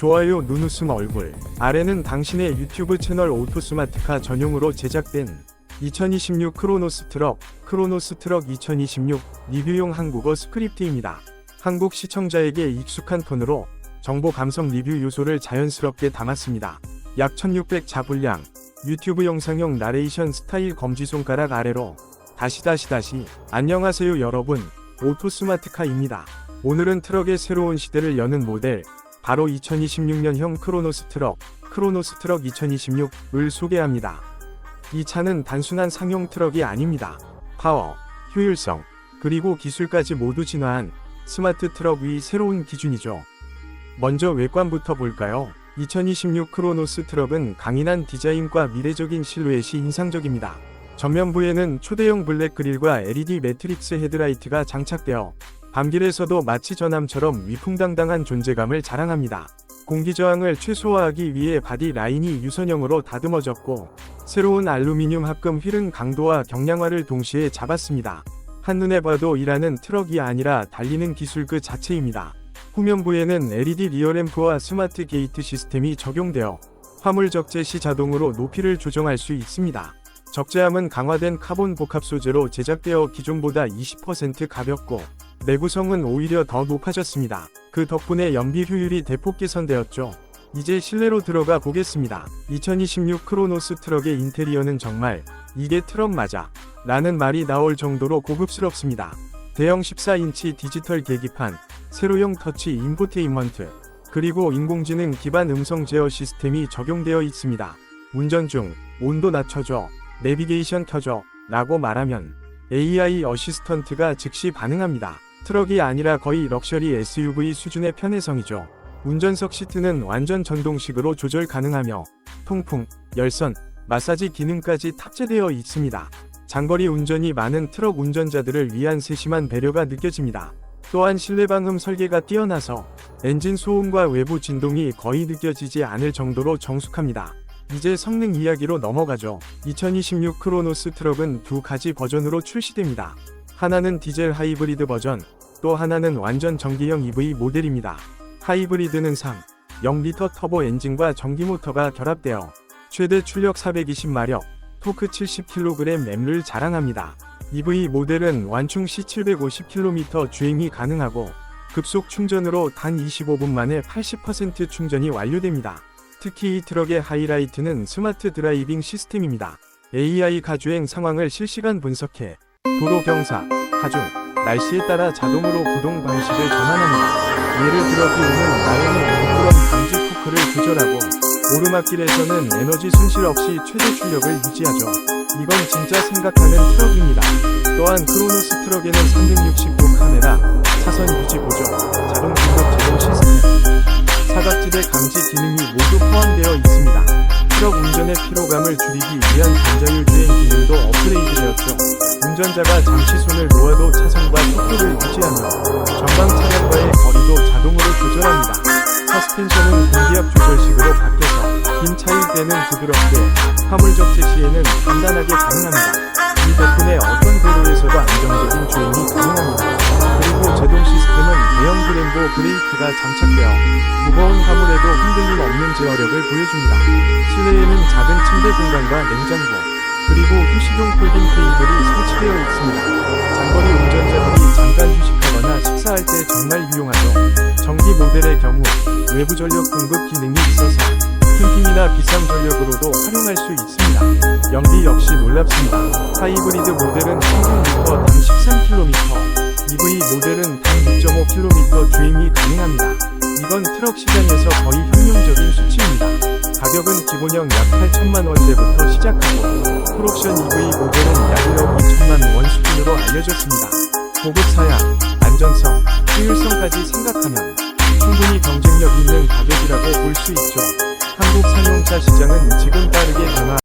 좋아요 눈웃음 얼굴 아래는 당신의 유튜브 채널 오토스마트카 전용으로 제작된 2026 크로노스 트럭 크로노스 트럭 2026 리뷰용 한국어 스크립트입니다. 한국 시청자에게 익숙한 톤으로 정보 감성 리뷰 요소를 자연스럽게 담았습니다. 약 1600 자분량 유튜브 영상용 나레이션 스타일 검지손가락 아래로 다시 다시 다시 안녕하세요 여러분 오토스마트카입니다. 오늘은 트럭의 새로운 시대를 여는 모델 바로 2026년형 크로노스 트럭 크로노스 트럭 2026을 소개합니다. 이 차는 단순한 상용 트럭이 아닙니다. 파워, 효율성, 그리고 기술까지 모두 진화한 스마트 트럭 위 새로운 기준이죠. 먼저 외관부터 볼까요? 2026 크로노스 트럭은 강인한 디자인과 미래적인 실루엣이 인상적입니다. 전면부에는 초대형 블랙 그릴과 LED 매트릭스 헤드라이트가 장착되어 밤길에서도 마치 전함처럼 위풍당당한 존재감을 자랑합니다. 공기 저항을 최소화하기 위해 바디 라인이 유선형으로 다듬어졌고 새로운 알루미늄 합금 휠은 강도와 경량화를 동시에 잡았습니다. 한눈에 봐도 일하는 트럭이 아니라 달리는 기술 그 자체입니다. 후면부에는 LED 리어램프와 스마트 게이트 시스템이 적용되어 화물 적재 시 자동으로 높이를 조정할 수 있습니다. 적재함은 강화된 카본 복합 소재로 제작되어 기존보다 20% 가볍고 내구성은 오히려 더 높아졌습니다. 그 덕분에 연비 효율이 대폭 개선되었죠. 이제 실내로 들어가 보겠습니다. 2026 크로노스 트럭의 인테리어는 정말 이게 트럭 맞아 라는 말이 나올 정도로 고급스럽습니다. 대형 14인치 디지털 계기판, 세로형 터치 인포테인먼트, 그리고 인공지능 기반 음성 제어 시스템이 적용되어 있습니다. 운전 중 온도 낮춰줘, 내비게이션 켜줘 라고 말하면 AI 어시스턴트가 즉시 반응합니다. 트럭이 아니라 거의 럭셔리 SUV 수준의 편해성이죠. 운전석 시트는 완전 전동식으로 조절 가능하며 통풍, 열선, 마사지 기능까지 탑재되어 있습니다. 장거리 운전이 많은 트럭 운전자들을 위한 세심한 배려가 느껴집니다. 또한 실내 방음 설계가 뛰어나서 엔진 소음과 외부 진동이 거의 느껴지지 않을 정도로 정숙합니다. 이제 성능 이야기로 넘어가죠. 2026 크로노스 트럭은 두 가지 버전으로 출시됩니다. 하나는 디젤 하이브리드 버전, 또 하나는 완전 전기형 EV 모델입니다. 하이브리드는 3, 0리터 터보 엔진과 전기 모터가 결합되어 최대 출력 420마력, 토크 70kg 램을 자랑합니다. EV 모델은 완충 시 750km 주행이 가능하고 급속 충전으로 단 25분 만에 80% 충전이 완료됩니다. 특히 이 트럭의 하이라이트는 스마트 드라이빙 시스템입니다. AI 가 주행 상황을 실시간 분석해 도로 경사, 하중, 날씨에 따라 자동으로 구동 방식을 전환합니다. 예를 들어 비 오는 날에는 미끄럼 방지 토크를 조절하고 오르막길에서는 에너지 손실 없이 최대 출력을 유지하죠. 이건 진짜 생각하는 트럭입니다. 또한 크로노스 트럭에는 360도 카메라, 차선 유지 보조, 자동 긴급 제동 시스템, 사각지대 감지 기능이 모두 포함되어 있습니다. 트럭 운전의 피로감을 줄이기 위한 전자율 주행 기능도 업그레이드되었죠. 운전자가 잠시 손을 놓아도 차선과 속도를 유지하며 전방 차량과의 거리도 자동으로 조절합니다. 서스펜션은 공기압 조절식으로 바뀌어서 긴 차일 때는 부드럽게, 화물 적재 시에는 단단하게 가능합니다. 이 덕분에 어떤 도로에서도 안정적인 주행이 가능합니다. 브렘보 브레이크가 장착되어 무거운 화물에도 흔들림 없는 제어력을 보여줍니다. 실내에는 작은 침대 공간과 냉장고, 그리고 휴식용 폴딩 테이블이 설치되어 있습니다. 장거리 운전자들이 잠깐 휴식하거나 식사할 때 정말 유용하죠. 전기 모델의 경우 외부 전력 공급 기능이 있어서 캠핑이나 비상 전력으로도 활용할 수 있습니다. 연비 역시 놀랍습니다. 하이브리드 모델은 평균 리터당 13km, EV 모델은 단 6.5km 주행이 가능합니다. 이건 트럭 시장에서 거의 혁명적인 수치입니다. 가격은 기본형 약 8천만 원대부터 시작하고 풀옵션 EV 모델은 약 1억 2천만 원 수준으로 알려졌습니다. 고급 사양, 안전성, 효율성까지 생각하면 충분히 경쟁력 있는 가격이라고 볼 수 있죠. 한국 상용차 시장은 지금 빠르게 변화